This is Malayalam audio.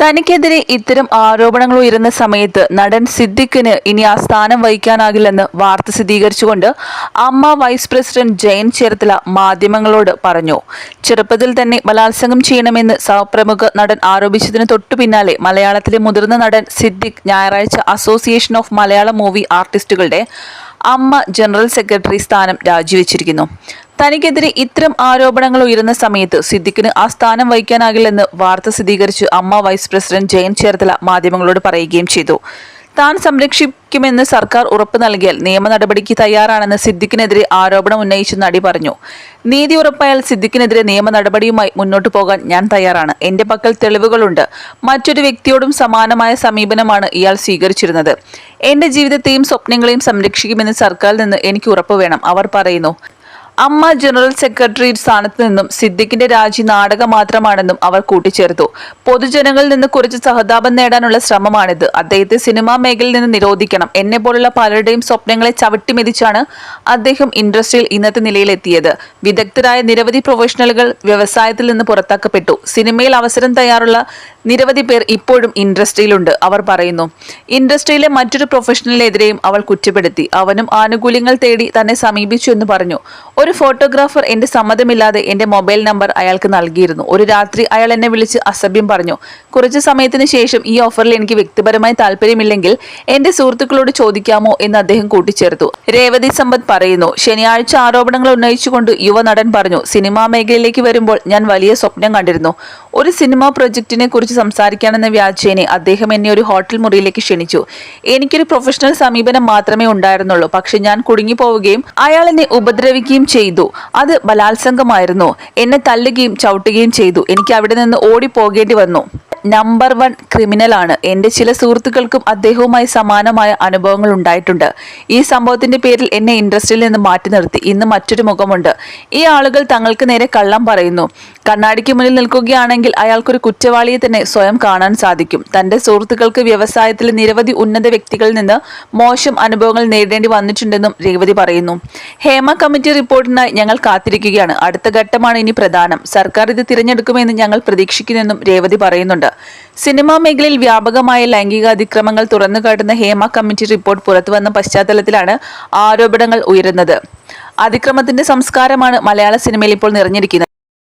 തനിക്കെതിരെ ഇത്തരം ആരോപണങ്ങൾ ഉയരുന്ന സമയത്ത് നടൻ സിദ്ദിഖിന് ഇനി ആ സ്ഥാനം വഹിക്കാനാകില്ലെന്ന് വാർത്ത സ്ഥിരീകരിച്ചുകൊണ്ട് അമ്മ വൈസ് പ്രസിഡന്റ് ജയൻ ചേർത്തല മാധ്യമങ്ങളോട് പറഞ്ഞു. ചെറുപ്പത്തിൽ തന്നെ ബലാത്സംഗം ചെയ്യണമെന്ന് സഹപ്രമുഖ നടൻ ആരോപിച്ചതിന് തൊട്ടു പിന്നാലെ മലയാളത്തിലെ മുതിർന്ന നടൻ സിദ്ദിഖ് ഞായറാഴ്ച അസോസിയേഷൻ ഓഫ് മലയാള മൂവി ആർട്ടിസ്റ്റുകളുടെ അമ്മ ജനറൽ സെക്രട്ടറി സ്ഥാനം രാജിവെച്ചിരിക്കുന്നു. തനിക്കെതിരെ ഇത്തരം ആരോപണങ്ങൾ ഉയരുന്ന സമയത്ത് സിദ്ദിഖിന് ആ സ്ഥാനം വഹിക്കാനാകില്ലെന്ന് വാർത്ത സ്ഥിരീകരിച്ച് അമ്മ വൈസ് പ്രസിഡന്റ് ജയൻ ചേർത്തല മാധ്യമങ്ങളോട് പറയുകയും ചെയ്തു. താൻ സംരക്ഷിക്കുമെന്ന് സർക്കാർ ഉറപ്പ് നൽകിയാൽ നിയമ നടപടിക്ക് തയ്യാറാണെന്ന് സിദ്ദിഖിനെതിരെ ആരോപണം ഉന്നയിച്ച നടി പറഞ്ഞു. നീതി ഉറപ്പായാൽ സിദ്ദിഖിനെതിരെ നിയമ നടപടിയുമായി മുന്നോട്ടു പോകാൻ ഞാൻ തയ്യാറാണ്. എന്റെ പക്കൽ തെളിവുകളുണ്ട്. മറ്റൊരു വ്യക്തിയോടും സമാനമായ സമീപനമാണ് ഇയാൾ സ്വീകരിച്ചിരുന്നത്. എന്റെ ജീവിതത്തെയും സ്വപ്നങ്ങളെയും സംരക്ഷിക്കുമെന്ന് സർക്കാരിൽ നിന്ന് എനിക്ക് ഉറപ്പ് വേണം. അവർ പറയുന്നു അമ്മ ജനറൽ സെക്രട്ടറി സ്ഥാനത്ത് നിന്നും സിദ്ദിഖിന്റെ രാജി നാടകം മാത്രമാണെന്നും അവർ കൂട്ടിച്ചേർത്തു. പൊതുജനങ്ങളിൽ നിന്ന് കുറച്ച് സഹതാപം നേടാനുള്ള ശ്രമമാണിത്. അദ്ദേഹത്തെ സിനിമാ മേഖലയിൽ നിന്ന് നിരോധിക്കണം. എന്നെ പോലുള്ള പലരുടെയും സ്വപ്നങ്ങളെ ചവിട്ടിമെതിച്ചാണ് അദ്ദേഹം ഇൻഡസ്ട്രിയിൽ ഇന്നത്തെ നിലയിലെത്തിയത്. വിദഗ്ധരായ നിരവധി പ്രൊഫഷണലുകൾ വ്യവസായത്തിൽ നിന്ന് പുറത്താക്കപ്പെട്ടു. സിനിമയിൽ അവസരം തയ്യാറുള്ള നിരവധി പേർ ഇപ്പോഴും ഇൻഡസ്ട്രിയിലുണ്ട്. അവർ പറയുന്നു ഇൻഡസ്ട്രിയിലെ മറ്റൊരു പ്രൊഫഷണലിനെതിരെയും അവൾ കുറ്റപ്പെടുത്തി. അവനും ആനുകൂല്യങ്ങൾ തേടി തന്നെ സമീപിച്ചു എന്ന് പറഞ്ഞു. ഒരു ഫോട്ടോഗ്രാഫർ എന്റെ സമ്മതമില്ലാതെ എന്റെ മൊബൈൽ നമ്പർ അയാൾക്ക് നൽകിയിരുന്നു. ഒരു രാത്രി അയാൾ എന്നെ വിളിച്ച് അസഭ്യം പറഞ്ഞു. കുറച്ച് സമയത്തിന് ശേഷം ഈ ഓഫറിൽ എനിക്ക് വ്യക്തിപരമായി താല്പര്യമില്ലെങ്കിൽ എന്റെ സുഹൃത്തുക്കളോട് ചോദിക്കാമോ എന്ന് അദ്ദേഹം കൂട്ടിച്ചേർത്തു. രേവതി സമ്പത്ത് പറയുന്നു ശനിയാഴ്ച ആരോപണങ്ങൾ ഉന്നയിച്ചുകൊണ്ട് യുവനടൻ പറഞ്ഞു സിനിമാ മേഖലയിലേക്ക് വരുമ്പോൾ ഞാൻ വലിയ സ്വപ്നം കണ്ടിരുന്നു. ഒരു സിനിമാ പ്രൊജക്ടിനെ കുറിച്ച് സംസാരിക്കാനെന്ന വ്യാജേനെ അദ്ദേഹം എന്നെ ഒരു ഹോട്ടൽ മുറിയിലേക്ക് ക്ഷണിച്ചു. എനിക്കൊരു പ്രൊഫഷണൽ സമീപനം മാത്രമേ ഉണ്ടായിരുന്നുള്ളൂ. പക്ഷെ ഞാൻ കുടുങ്ങി പോവുകയും അയാൾ എന്നെ ഉപദ്രവിക്കുകയും ചെയ്തു. അത് ബലാത്സംഗമായിരുന്നു. എന്നെ തല്ലുകയും ചവിട്ടുകയും ചെയ്തു. എനിക്ക് അവിടെ നിന്ന് ഓടിപ്പോകേണ്ടി വന്നു. നമ്പർ വൺ ക്രിമിനലാണ് എന്റെ ചില സുഹൃത്തുക്കൾക്കും അദ്ദേഹവുമായി സമാനമായ അനുഭവങ്ങൾ ഉണ്ടായിട്ടുണ്ട്. ഈ സംഭവത്തിന്റെ പേരിൽ എന്നെ ഇൻഡസ്ട്രിയിൽ നിന്ന് മാറ്റി നിർത്തി. ഇന്ന് മറ്റൊരു മുഖമുണ്ട്. ഈ ആളുകൾ തങ്ങൾക്ക് നേരെ കള്ളം പറയുന്നു. കണ്ണാടിക്ക് മുന്നിൽ നിൽക്കുകയാണെങ്കിൽ അയാൾക്കൊരു കുറ്റവാളിയെ തന്നെ സ്വയം കാണാൻ സാധിക്കും. തന്റെ സുഹൃത്തുക്കൾക്ക് വ്യവസായത്തിലെ നിരവധി ഉന്നത വ്യക്തികളിൽ നിന്ന് മോശം അനുഭവങ്ങൾ നേരിടേണ്ടി വന്നിട്ടുണ്ടെന്നും രേവതി പറയുന്നു. ഹേമ കമ്മിറ്റി റിപ്പോർട്ടിനായി ഞങ്ങൾ കാത്തിരിക്കുകയാണ്. അടുത്ത ഘട്ടമാണ് ഇനി പ്രധാനം. സർക്കാർ ഇത് തിരഞ്ഞെടുക്കുമെന്ന് ഞങ്ങൾ പ്രതീക്ഷിക്കുന്നെന്നും രേവതി പറയുന്നുണ്ട്. സിനിമാ മേഖലയിൽ വ്യാപകമായ ലൈംഗിക അതിക്രമങ്ങൾ തുറന്നുകാട്ടുന്ന ഹേമ കമ്മിറ്റി റിപ്പോർട്ട് പുറത്തുവന്ന പശ്ചാത്തലത്തിലാണ് ആരോപണങ്ങൾ ഉയരുന്നത്. അതിക്രമത്തിന്റെ സംസ്കാരമാണ് മലയാള സിനിമയിൽ ഇപ്പോൾ നിറഞ്ഞിരിക്കുന്നത്.